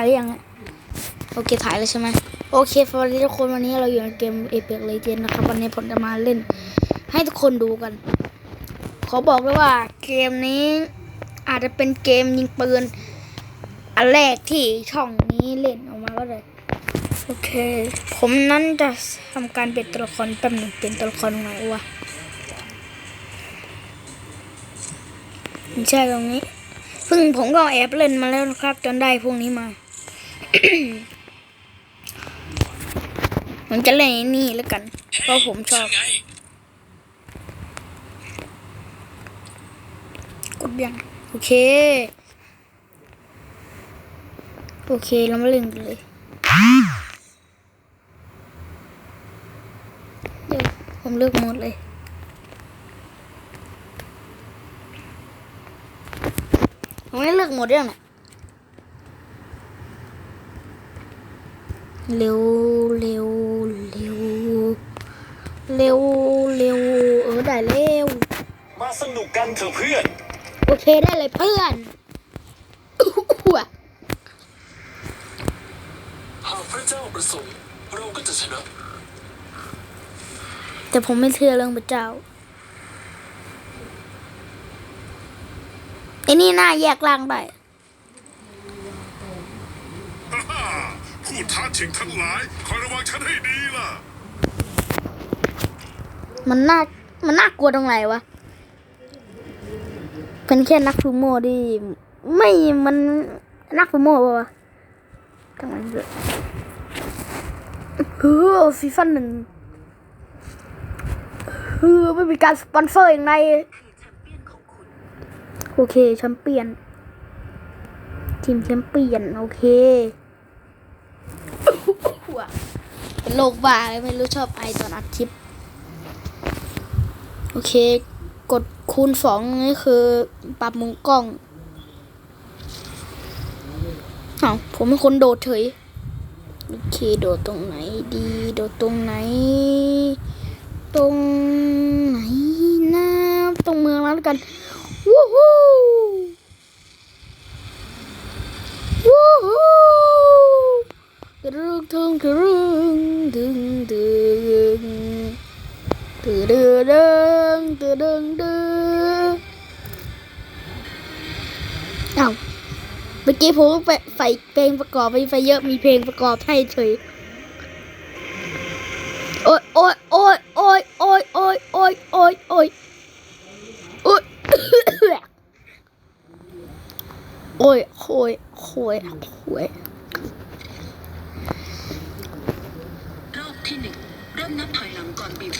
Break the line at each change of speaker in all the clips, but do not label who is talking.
ถ่ายหรือยังโอเคถ่ายแล้วใช่ไหมโอเคสวัสดีทุกคนวันนี้เราอยู่ในเกมเอเ c กเลเจนนะครับวันนี้ผมจะมาเล่น ให้ทุกคนดูกัน ขอบอกเลยว่าเกมนี้อาจจะเป็นเกมยิงปืน อันแรกที่ช่องนี้เล่นออกมาก็เลยโอเค ผมนั้นจะทำการเป็นตัวละครแป๊บหนึ่งเป็นตัวละครไหนวะไม่ใช่ตรงนี้ซึ่งผมก็แอบเล่นมาแล้วนะครับ จนได้พวกนี้มา ผมจะเล่นนี่แล้วกัน เพราะผมชอบ กดยังโอเค โอเค เรามาเล่นกันเลยเดี๋ยวผมเลือกหมดเลยผมไม่เลือกหมดเรื่องนะ เร็วเร็วเร็วเร็วเร็วเออได้เร็ว
มาสนุกกันเถอะเพื่อน
โอเคได้เลยเพื่อนอ้ว
หากพระเจ้าประสงค์เราก็จะชนะ
แต่ผมไม่เชื่อเรื่องพระเจ้าไอ้นี่น่าแยกล่างได้
ผู้ท้าชิงทั้งหลาย คอยระวังฉันให้ดีล่ะ
มันน่า มันน่ากลัวตรงไหนวะ เป็นแค่นักฟูโม่ที่ไม่ มันนักฟูโมปะวะทำไมเยอะเฮ้อซีซั่นหนึ่งเฮ้อไม่มีการสปอนเซอร์อย่างไรโอเคแชมเปี้ยนทีมแชมเปี้ยน โอเค เป็นโรคบ้ายไม่รู้ชอบไอตอนอัดคลิป โอเค กดคูณสองนี่คือปรับมุมกล้องอาผมเป็นคนโดดเฉยโอเคโดดตรงไหนดี โดดตรงไหน ตรงไหนนะตรงเมืองแล้วกันวู้ฮู้วู้ฮู้ กระรึงทึงกระรึงดึงดึงตือดือดึงตือดึงดือเอ้าเมื่อกี้ผมไปใส่เพลงประกอบไปไฟเยอะมีเพลงประกอบให้เฉยโอ้ยโอ้ยโอ้ยโอ้ยโอ้ยโอ้ยโอ้ยโอ้ยโอ้ยโอ้ยโอ้ยโอ้ยโอ้ยโอ้ย
รอบที่หนึ่งเริ่มนับถอยหลังก่อนบีบ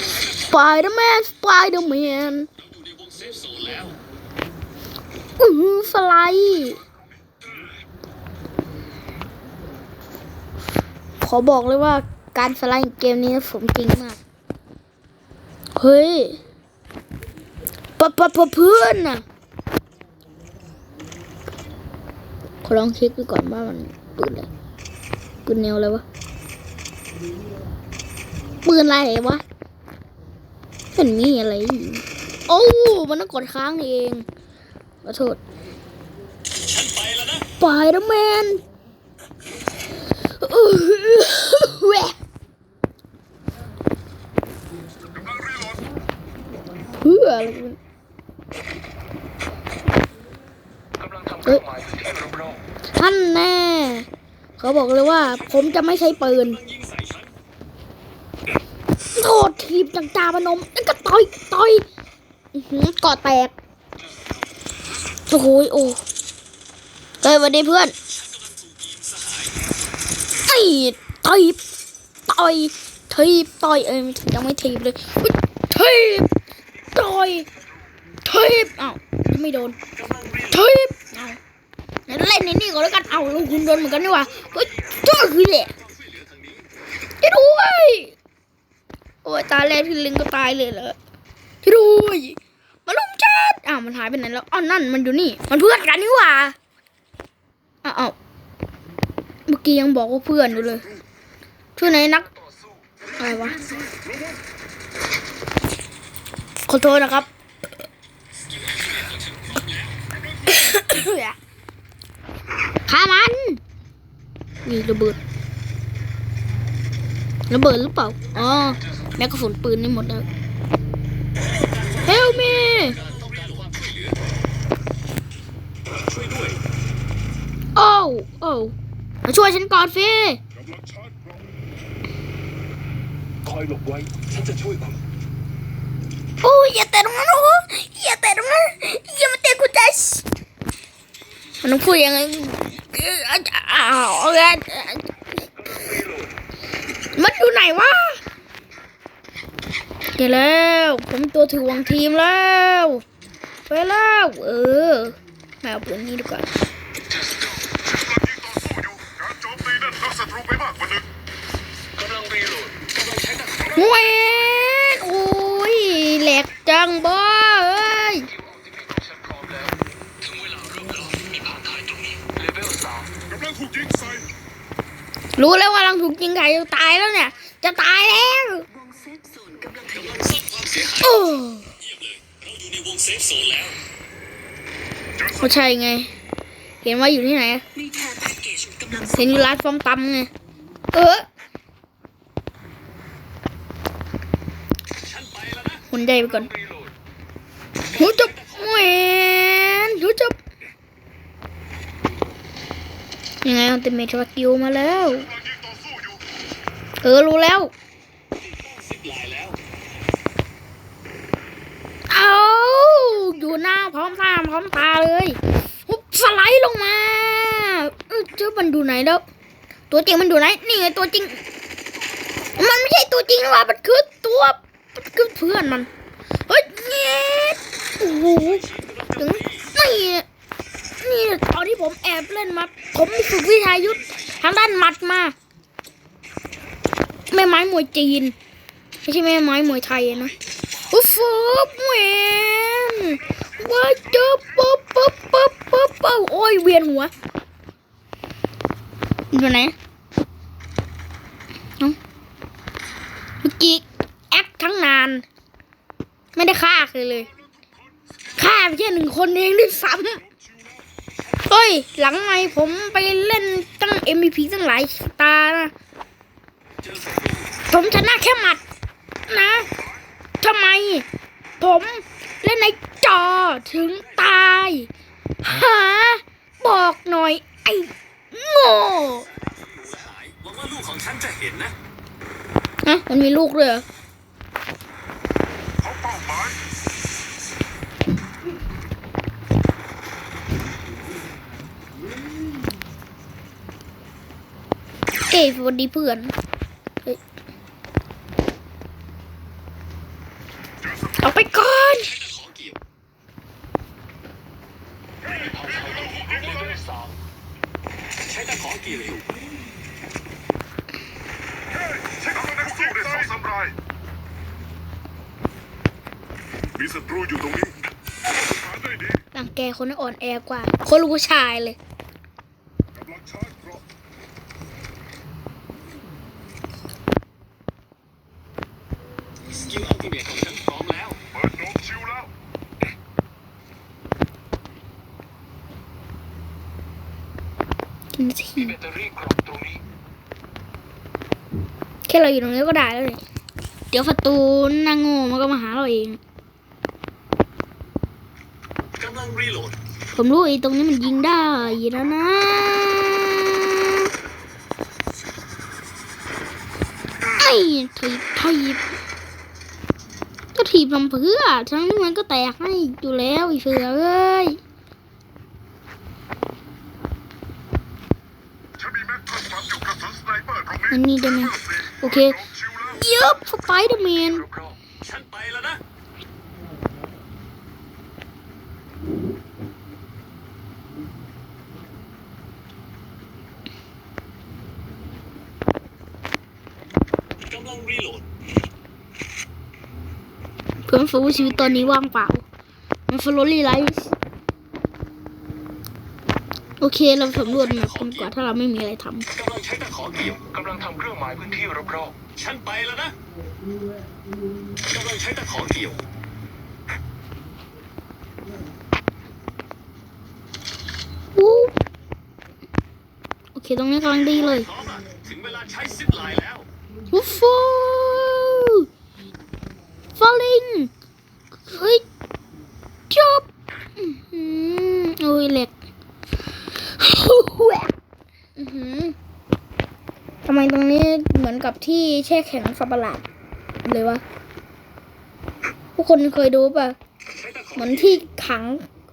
ว ง
สไปเดอร์แมนสไปเดอร์แมน
อยู่ในวงเซฟโซนแล้ว
อือหือสไลด์ขอบอกเลยว่าการสไลด์เกมนี้สมจริงมาก เฮ้ยปะปะปะเพื่อนน่ะขอลองเช็คดูก่อนว่ามันปืนอะไรปืนแนวอะไรวะปืนอะไรวะ เห็นมีอะไร โอ้มันต้องกดค้างเองขอโทษ
ไปแล้วนะ
ไปแมนเว้เพื่ออะไรกัน
เฮ้ยท่า
นแน่ เขาบอกเลยว่า ผมจะไม่ใช้ปืน โทษทีมจังจาพนมนั่นก็ต่อยต่อยอือหือกอดแตกโอ้โหยโอ้เฮ้ยสวันนี้เพื่อนไอ้ต่อยต่อยทีบต่อยเอ้ยยังไม่ทีบเลยทีบต่อยทีบอ้าวไม่โดนทีบอ้าวเล่นในนี่ก่อนแล้วกันเอาลงทุนโดนเหมือนกันนี่หว่าเฮ้ยเจ้าคือแหละช่วยด้วย โอ้ยตายแล้วพี่ลิงก็ตายเลยเหรอช่วยด้วยมาลุมจัดอ้าวมันหายไปไหนแล้วอ้าวนั่นมันอยู่นี่ มันเพื่อนกันนี่หว่าอ้าวเมื่อกี้ยังบอกว่าเพื่อนอยู่เลยช่วยไหนอยนักอะไรวะขอโทษนะครับฆ่ามันมีระเบิดระเบิดหรือเปล่า อ๋อ แม็กกาฝนปืนนี่หมดแล้ว Help me
ช่วยด้วย
โอ้โอ้มาช่วยฉันก่อนสิ
กำลังชาร์จกรอง
คอยหลบไว้ฉันจะช่วยคุณ
โอ้ยอย่าแตะตรงนั้นโอ้อย่าแตะตรงนั้นอย่ามาเตะกูจัสมันต้องพูดยังไงอ้าวมันอยู่ไหนวะ เดี๋ยวแล้ว ผมตัวถือวางทีมแล้ว ไปแล้ว เออมาเอาปืนนี้ดีกว่า
กำลังยิงต่อสู้อยู่การโจมตีนั่นน็อกศัตรูไปมากกว่าหนึ่ง
กำลังรีโหลดกำลังใช้ตะขอ
เว้ยโอ้ยแหลกจังบ้าเอ้ย
ฉันพร้อมแล้วถึงเวลาเริ่มแล้วมีผ่านท้ายตรงนี้เลเวลสาม
กำลังถูกยิงใส่
รู้แล้วว่าลังถูกยิงไก่จะตายแล้วเนี่ย จะตายแล้ว
เสี
ยหาย
โอ้
เยี่ยมเลยเราอยู่ในวงเซฟโซนแล้ว
เจอศั
ไม่ใช่ไง เห็นว่าอยู่ที่ไหนอะ
มีแคร์แพ็กเกจกำลัง
เห็นอยู่ร้านฟอมตำไง เออ
ฉันไปแล้วนะ
หุ่นใจไปก่อน
รีโหลด
หูจับแหวนหูจับยังไงอัลติเมทสกิลมาแล้ว
กำลังยิงต่อสู้อยู่
เออ รู้แล้ว
สิบลายแล้ว
เอา อยู่หน้าพร้อมตาพร้อมตาเลยฮุบสไลด์ลงมาเจ้ามันอยู่ไหนแล้ว ตัวจริงมันอยู่ไหน นี่ไงตัวจริง มันไม่ใช่ตัวจริงหรอกมันคือตัวมันคือเพื่อนมัน เฮ้ยเงี้ยโอ้โหถึงนี่นี่ตอนที่ผมแอบเล่นมา ผมมีฝึกวิทยายุทธทางด้านมัดมาแม่ไม้มวยจีน ไม่ใช่แม่ไม้มวยไทยนะโอ้ฟบแหวนว้าจ๊บป๊บปุ๊บปุ๊บปุ๊บป๊บโอ้ยเวียนหัวอยู่ไหนเอ้าเมื่อกี้แอคทั้งนาน ไม่ได้ฆ่าใครเลยฆ่าแค่หนึ่งคนเองด้วยซ้ำเฮ้ย หลังไม่ผมไปเล่นตั้ง MVP ตั้งหลายตานะผมชนะแค่หมัด นะทำไม ผมเล่นในจอถึงตายหาบอกหน่อย ไอ้โง่
หายหวังว่าลูกของฉันจะเห็นนะ
ฮะมันมีลูกด้วยเหรอ
เขาเป้าหมาย
เอ้ยสวัสดีเพื่อนเฮ้ย
เจอศัตรู
เอาไปก่อน
ขอเกี่ยว
ยิงใส่
สามใช้ตะขอเกี่ยวอยู่
เฮ้ยใช้กำลังนักสู้ได้สองสามราย มีศัตรูอยู่ตรงนี้หาได้ดี
หลังแกคนนั้นอ่อนแอกว่า คนลูกผู้ชายเลย
กำลังชาร์จกรอง
สกิลอัลติเมทของฉันพร้อมแล้ว
เปิดโดมชิวแล้ว
กินที
แบตเตอรี่กรอบตรงนี้
แค่เราอยู่ตรงนี้ก็ได้แล้วเลยเดี๋ยวประตูนางโง่มันก็มาหาเราเอง
กำลังรีโหลด
ผมรู้ไอ้ตรงนี้มันยิงได้แล้วนะไอ้ถีบถีบก็ถีบทำเพื่อทั้งนี้มันก็แตกให้อยู่แล้วไอีเสือเอ้ย
ฉันมีแม็กทันฝังอยู่กระสุนสไนเปอร์ตรง
อั
นี้
นนี้ได้ไหมโอเค
โดมชิวแล้ว
เยอะสไปเดอร์แมน
รอบๆฉันไปแล้วนะ กำลังรีโหลด
เพื่อนฟูชีวิตตอนนี้ว่างเปล่า มันฟลอรี่ไลฟ์โอเคเราสำรวจแบบกันกว่าถ้าเราไม่มีอะไรท
กำลังใช้ตะขอเกี่ยวกำลังทำเครื่องหมายพื้นที่รอบๆฉันไปแล้วนะกำลังใช้ตะขอเกี่ยวำ
อู้โอเคเคตรงนี้กำลังดีเลย
พร้อมละถึงเวลาใช้ซิปไลน์แล้ว
วูฟู ฟอลลิงเฮ้ยจบอื้ออโอ้ยเหล็กทำไมตรงนี้เหมือนกับที่แช่แข็งสัตว์ประหลาดเลยวะทุกคนเคยดูป่ะ เหมือนที่ขัง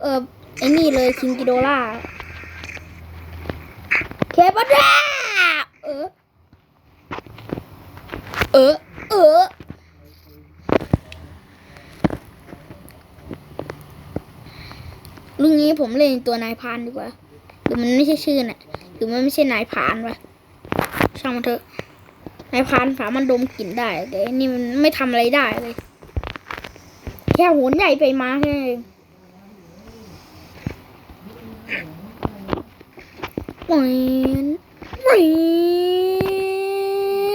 เออไอ้นี่เลยคิงกิโดล่าเคปดาเออ เออ เออ ลุงนี้ผมเล่นตัวนายพานดีกว่า หรือมันไม่ใช่ชื่อน่ะหรือมันไม่ใช่นายพานวะช่างมันเถอะ นายพานสามารถดมกลิ่นได้ แต่นี่มันไม่ทำอะไรได้เลย แค่หัวใหญ่ไปมาแค่เองวานหวา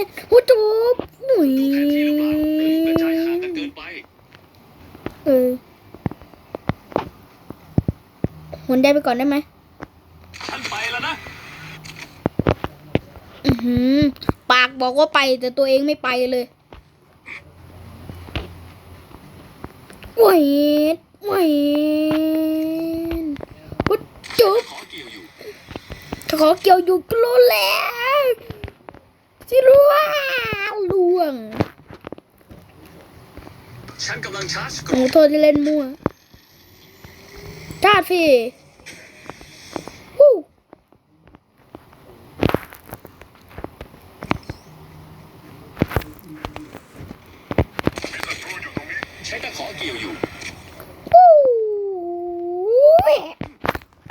นโอ้จบหวาน
กระจายห่างกันเกินไป
เออหมุ นได้ไปก่อนได้ไหม
ฉันไปแล้วนะ
อือหือปากบอกว่าไปแต่ตัวเองไม่ไปเลยเวนเวนโอ้จบ
ขอเกี่ยวอยู่
ถ้าขอเกี่ยวอยู่ก็รู้แล้วสิรู้ว่าล่วง
ฉันกำลังชาร์จก
ขอโทษที่เล่นมั่วจ้าพี่ฮู้
มีศัตรูอยู่ตรงนี้
ใช้ตะขอเกี่ยวอยู่
ฮู้เฮ้ย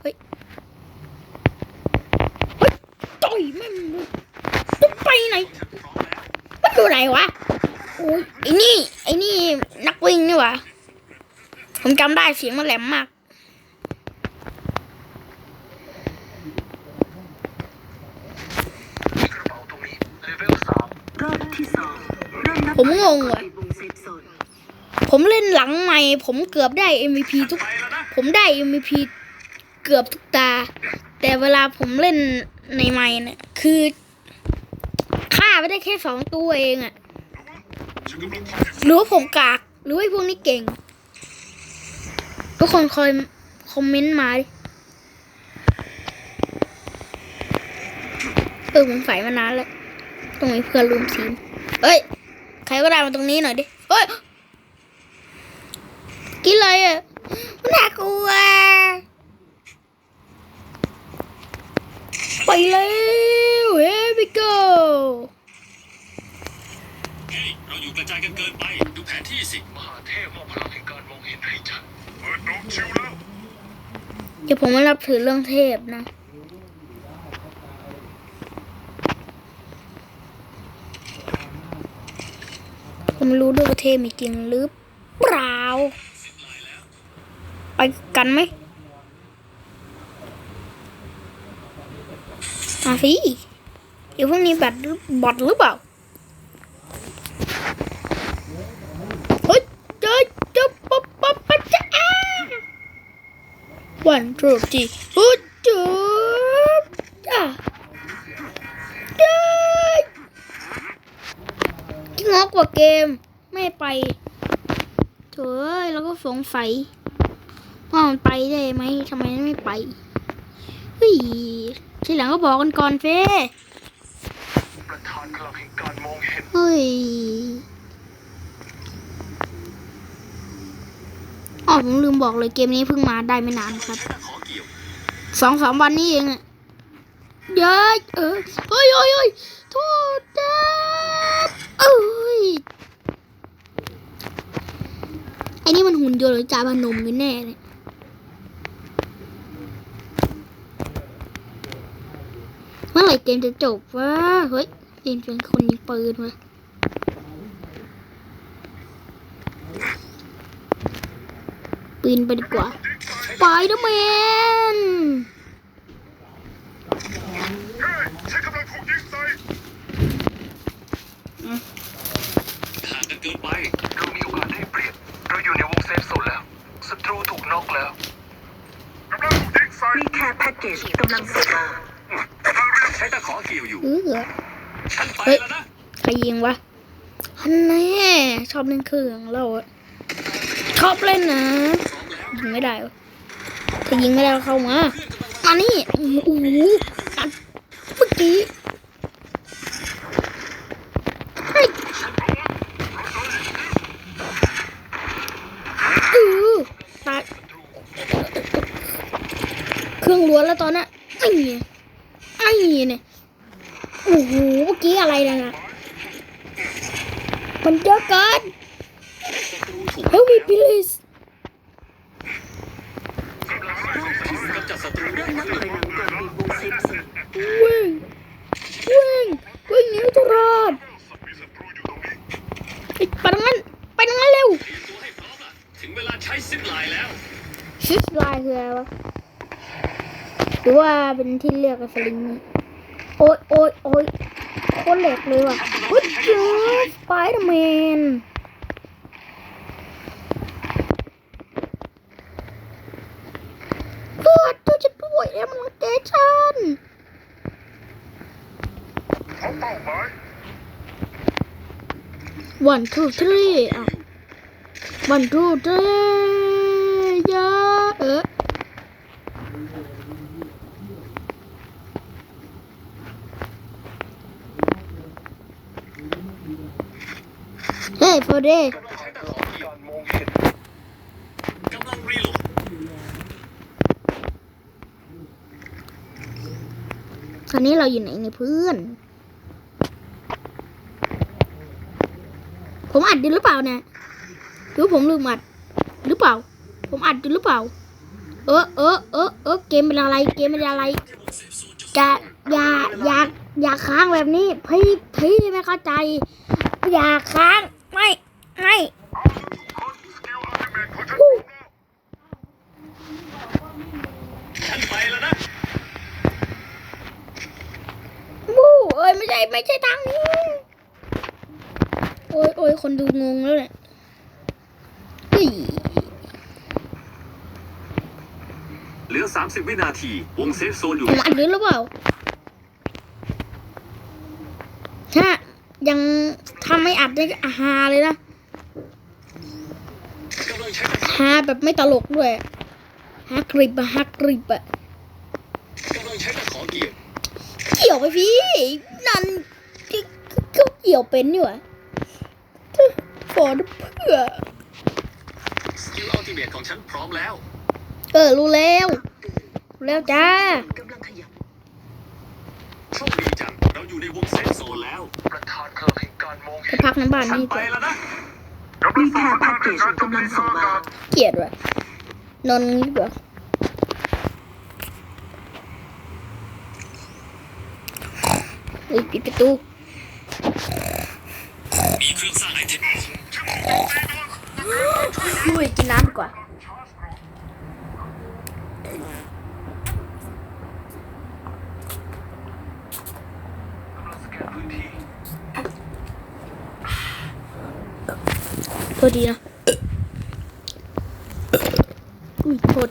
เฮ้ยต่อยแม่งเลยจะไปไหน มันอยู่ไหนวะโอ้ยไอ้นี่ ไอ้นี่ นักวิ่งนี่หวะผมจำได้ เสียงมันแหลมมาก
กระเป๋าตรงนี้เลเวลสาม
รอบที่สองเริ่มนับ
ผมงง
ก่อน
ว่ะ
บีบวงเซฟโซน
ผมเล่นหลังใหม่ ผมเกือบได้ MVP ทุก
ไปแล้วนะ
ผมได้ MVP เกือบทุกตา แต่เวลาผมเล่นในใหม่เนี่ย คือฆ่าไปได้แค่สองตัวเองอะ
ฉันกำลังทำที่
หรือว่าผมกาก หรือว่าไอ้พวกนี้เก่ง ทุกคนคอยคอมเมนต์มาดิเออผมใส่มานานแล้ว ตรงนี้เพื่อนรวมทีมเอ้ย ใครก็ได้มาตรงนี้หน่อยดิเฮ้ย กินอะไรอะมันน่ากลัวไปแล้ว here we go
เฮ้ยเราอยู่กระจายกันเกินไป ดูแผนที่สิ มหาเทพมอบพลังแห่งการมองเห็นให้ฉัน
เดี๋
ยวผมไม่รับถือเรื่องเทพนะ ผมรู้ด้วยว่าเทพมีจริงหรือเปล่า ไปกันไหมมาสิเดี๋ยวพวกนี้แบตบอดหรือเปล่า เฮ้ยเจอเจอปั๊บปั๊บปั๊บจ้า วันทรูจีฮูจูจ้าเย้ที่งอกกว่าเกมไม่ไปโถ่เอ้ยแล้วก็สงสัยว่ามันไปได้ไหมทำไมไม่ไปเฮ้ยทีหลังก็บอกกันก่อนเฟ้
เฮ้
ยอ๋อ ผมลืมบอกเลยเกมนี้เพิ่งมาได้ไม่นานครับสองสามวันนี้เองเย้ยเออเฮ้ยเฮ้ยเฮ้ยโทษนะเอ้ยไอ้นี่มันหุ่นยนต์หรือจาพนมกันแน่เลยเมื่อไหร่เกมจะจบวะเฮ้ยเกมเป็นคนยิงปืนวะ ปีนไปดีกว่าไปเดอร์แมน
เฮ้ยฉันกำลังถูกยิงใส่
ห่างกันเกินไปเรามีโอกาสได้เปรียบเราอยู่ในวงเซฟโซนแล้วศัตรูถูกน็อกแล้ว
กำลังถูกยิงใส่
มีแค่แพ็กเกจกำลังส่งมา
ใช้ขอเกี่ยวอยู่
เออ
ฉันไป
เฮ้ย
แล้วนะ
ใครยิงวะฮันแน่ชอบเล่นเครื่องเราอะชอบเล่นนะ ยิงไม่ได้ถ้ายิงไม่ได้เข้ามา มานี่โอ้โหอัดเมื่อกี้เฮ้ยเออตายเครื่องล้วนแล้วตอนนั้นไอ้เนี่ยไอ้เนี่ยโอ้โหเมื่อกี้อะไรนะน่ะมันเยอะเกิน Help me please
กำจัดศัตรู
เริ่มนับถอยหลังก่อนบีบวงเซฟโซน
วิ่งวิ่งวิ่งหนีทุรอด
มีศัตรูอยู่ตรงนี้
ไปไปตรงนั้นไปตรงนั้นเร็ว
เตรียมตัวให้พร้อมล่ะถึงเวลาใช้ซิปไลน์แล้ว
ชิสไลน์คืออะไรวะหรือว่าเป็นที่เรียกกับสลิงนี่โอ้ยโอ้ยโอ้ยโคตรเหล็กเลยว่ะเฮ้ยเจอสไปเดอร์แมนเพื่อนช่วยฉันด้วยเอ็มมันเกชัน
พบเป้าหมาย
one two three อะ one two three ยาเออเฮ้ยโฟเด
กำลังรีโหลด
ตอนนี้เราอยู่ไหนเนี่ยเพื่อน ผมอัดอยู่หรือเปล่าเนี่ยหรือผมลืมอัดหรือเปล่า ผมอัดอยู่หรือเปล่า เออเออเออเออเกมเป็นอะไร เกมเป็นอะไรจะอย่าอย่าอย่าค้างแบบนี้ พี่พี่ไม่เข้าใจ อย่าค้างไม่ไม่
ฉันไปแล้วนะ
บูเอ้ยไม่ใช่ไม่ใช่ทางนี้ อ้ยโอ้ยคนดูงงแล้วเนี่ยเฮ้ย
เหลือ 30 วินาที วงเซฟโซนอยู่
ผมอัดหรือเปล่าถ้ายังทำไม่อัดได้ก็ฮาเลยนะ
กำลังใช้ตะขอ
ฮาแบบไม่ตลกด้วยฮากริบอะฮากริบอะ
กำลังใช้ตะขอเกี่ยว
เกี่ยวไปพี่ นั่นที่เขาเกี่ยวเป็นนี่หว่า ฟอดเพื่อ
สกิลอัลติเมทของฉันพร้อมแล้ว
เออรู้แล้วรู้แล้วจ้า
กำลังขยับ
โชคดีจังเราอยู่ในวงเซฟโซนแล้ว ประธานเครือแห่งการมอง
จะพักน้ำบ้าน
ฉัน
นี่
ไป
ก่อน
แล้วนะ
มีแพร์แพ็กเกจกำลังส่งมา
เกลียดว่ะนอนงี้ดีกว่าเฮ้ยปิดประตู
มีเครื่องสร้างไอเทม
ลุยกินน้ำดีกว่า
สแกนพื้นที่
โทษดีนะ อุ้ยโทษ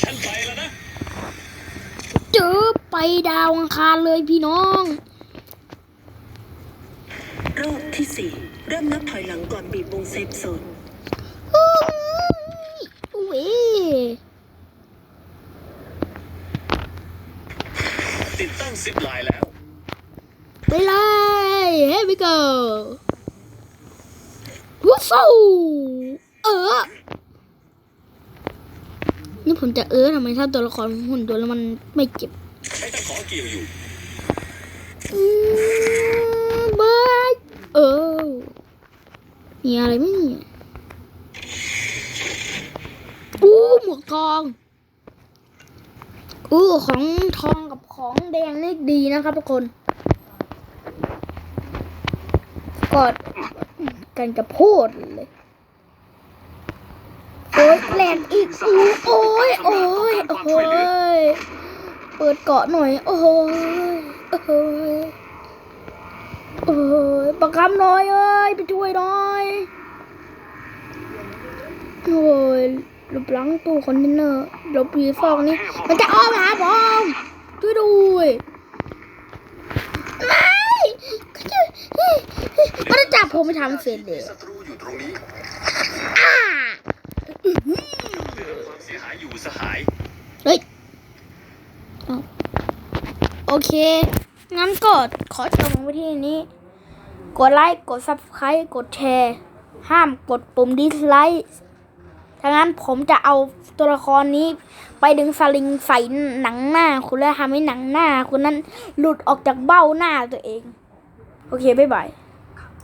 ฉันไปแล้วนะ
เจอไปดาวอังคารเลยพี่น้อง
รอบ ที่สี่เริ่มนับถอยหลังก่อนบีบวงเซฟโซน
เฮ้ยอุ้ย
ติดตั้งซิปไลน์แล้ว
ไปเลย Here we go วู้ฟูเออ นี่ผมจะเออทำไมถ้าตัวละครหุ่นตัวแล้วมันไม่เจ็บ
ใช้ตะขอเกี่ยวอยู่
อืมบายเออ มีอะไรไมเนี่ยอู้หมวกทองอู้ของทองกับของแดงนี่ดีนะครับทุกคน กอดกันจะพูดเลยโอ๊ยแหลกอีกอู้โอ้ยโอ้ยโอ้ยเปิดเกาะหน่อย โอ้ยโอ้ยโอ้ยประคำหน่อยเอ้ยไปช่วยน่อย โอ้ยหลบหลังตู้คอนเทนเนอร์หลบอยู่ซอกนี้มันจะอ้อมหาผมช่วยช่วยด้วยไม่มันจะจับผมไปทำเสร็จเลย
ศัตรูอยู่ตรงนี้
อ่า
ความเสียหายอยู่สหาย
เฮ้ยเอาโอเค งั้นก็ขอจบลงไว้ที่นี้ กดไลค์ กด subscribe กดแชร์ ห้ามกดปุ่มดิสไลค์ ดังนั้นผมจะเอาตัวละครนี้ ไปดึงสลิงใส่หนังหน้าคุณแล้วทำให้หนังหน้าคุณนั้นหลุดออกจากเบ้าหน้าตัวเอง โอเค บ๊ายบาย